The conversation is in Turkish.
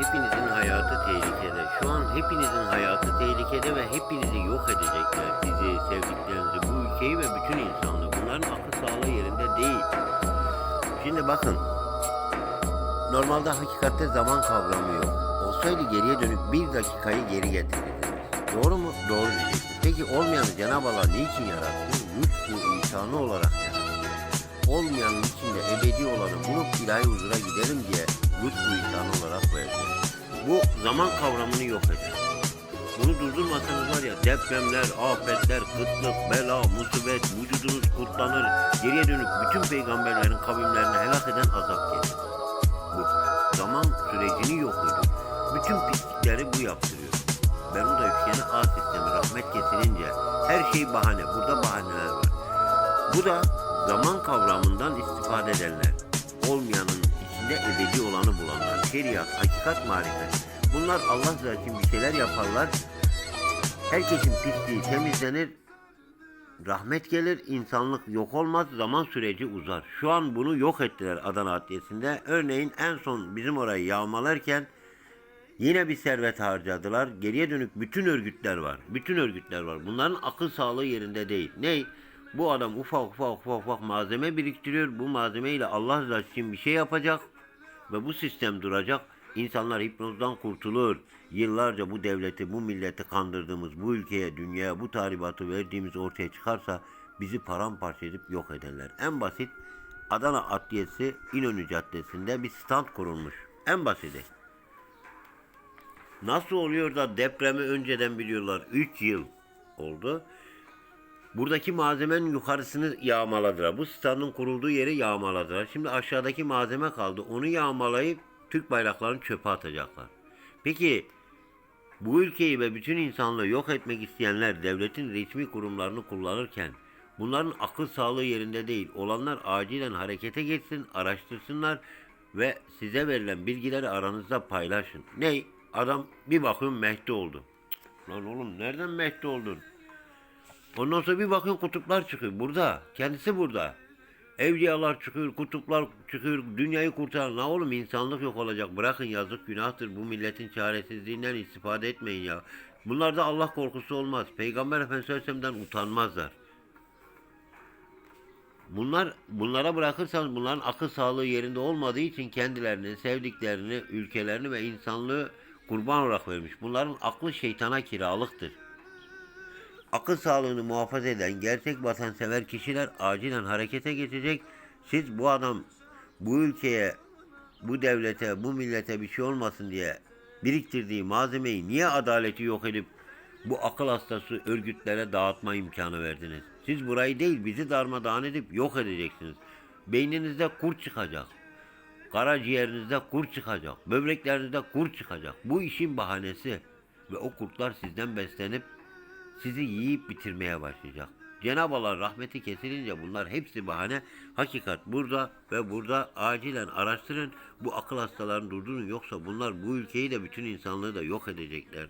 hepinizin hayatı tehlikede. Şu an hepinizin hayatı tehlikede ve hepinizi yok edecekler. Sizi, sevdiklerinizi, bu ülkeyi ve bütün insanlığı. Bunların akıl sağlığı yerinde değil. Şimdi bakın. Normalde hakikatte zaman kavramı yok. Olsaydı geriye dönüp bir dakikayı geri getirirdiniz. Doğru mu? Doğru diyeceksiniz. Peki olmayanı Cenab-ı Allah niçin yarattı? Lütfu imkanı olarak yarattı. Olmayanın içinde ebedi olanı bulup ilahi huzura gidelim diye lütfu imkanı olarak verdi. Bu zaman kavramını yok eder. Bunu durdurmasanız var ya depremler, afetler, kıtlık, bela, musibet, vücudunuz kurtlanır. Geriye dönüp bütün peygamberlerin kavimlerini helak eden azap gelir. Bu zaman sürecini yok ediyor. Bütün pislikleri bu yaptırıyor. Bermuda üçgeni A sistemi rahmet kesilince her şey bahane. Burada bahaneler var. Bu da zaman kavramından istifade edenler. Olmayanın içinde ebedi olanı bulanlar. Şeriat, hakikat, marifet. Bunlar Allah için bir şeyler yaparlar. Herkesin pisliği temizlenir. Rahmet gelir, insanlık yok olmaz, zaman süreci uzar. Şu an bunu yok ettiler Adana Adliyesi'nde. Örneğin en son bizim orayı yağmalarken Yine bir servet harcadılar. Geriye dönük bütün örgütler var. Bütün örgütler var. Bunların akıl sağlığı yerinde değil. Ney? Bu adam ufak ufak ufak ufak malzeme biriktiriyor. Bu malzemeyle Allah rızası için bir şey yapacak. Ve bu sistem duracak. İnsanlar hipnozdan kurtulur. Yıllarca bu devleti, bu milleti kandırdığımız, bu ülkeye, dünyaya bu tahribatı verdiğimiz ortaya çıkarsa bizi paramparça edip yok ederler. En basit Adana Adliyesi İnönü Caddesi'nde bir stand kurulmuş. En basiti. Nasıl oluyor da depremi önceden biliyorlar? 3 yıl oldu. Buradaki malzemenin yukarısını yağmaladılar. Bu standın kurulduğu yeri yağmaladılar. Şimdi aşağıdaki malzeme kaldı. Onu yağmalayıp Türk bayraklarını çöpe atacaklar. Peki bu ülkeyi ve bütün insanlığı yok etmek isteyenler devletin resmi kurumlarını kullanırken bunların akıl sağlığı yerinde değil. Olanlar acilen harekete geçsin, araştırsınlar ve size verilen bilgileri aranızda paylaşın. Ney? Adam bir bakıyorum Mehdi oldu. Lan oğlum nereden Mehdi oldun? Ondan sonra bir bakın kutuplar çıkıyor. Burada. Kendisi burada. Evliyalar çıkıyor, kutuplar çıkıyor, dünyayı kurtaran. Ne oğlum insanlık yok olacak. Bırakın yazık günahtır. Bu milletin çaresizliğinden istifade etmeyin ya. Bunlarda Allah korkusu olmaz. Peygamber Efendimiz Aleyhisselam'dan utanmazlar. Bunlar bunlara bırakırsanız bunların akıl sağlığı yerinde olmadığı için kendilerini, sevdiklerini, ülkelerini ve insanlığı kurban olarak vermiş. Bunların aklı şeytana kiralıktır. Akıl sağlığını muhafaza eden gerçek vatansever kişiler acilen harekete geçecek. Siz bu adam bu ülkeye, bu devlete, bu millete bir şey olmasın diye biriktirdiği malzemeyi niye adaleti yok edip bu akıl hastası örgütlere dağıtma imkanı verdiniz? Siz burayı değil bizi darmadağın edip yok edeceksiniz. Beyninizde kurt çıkacak. Karaciğerinizde kurt çıkacak. Böbreklerinizde kurt çıkacak. Bu işin bahanesi. Ve o kurtlar sizden beslenip sizi yiyip bitirmeye başlayacak. Cenab-ı Allah rahmeti kesilince bunlar hepsi bahane. Hakikat burada ve burada acilen araştırın. Bu akıl hastalarını durdurun yoksa bunlar bu ülkeyi de bütün insanlığı da yok edecekler.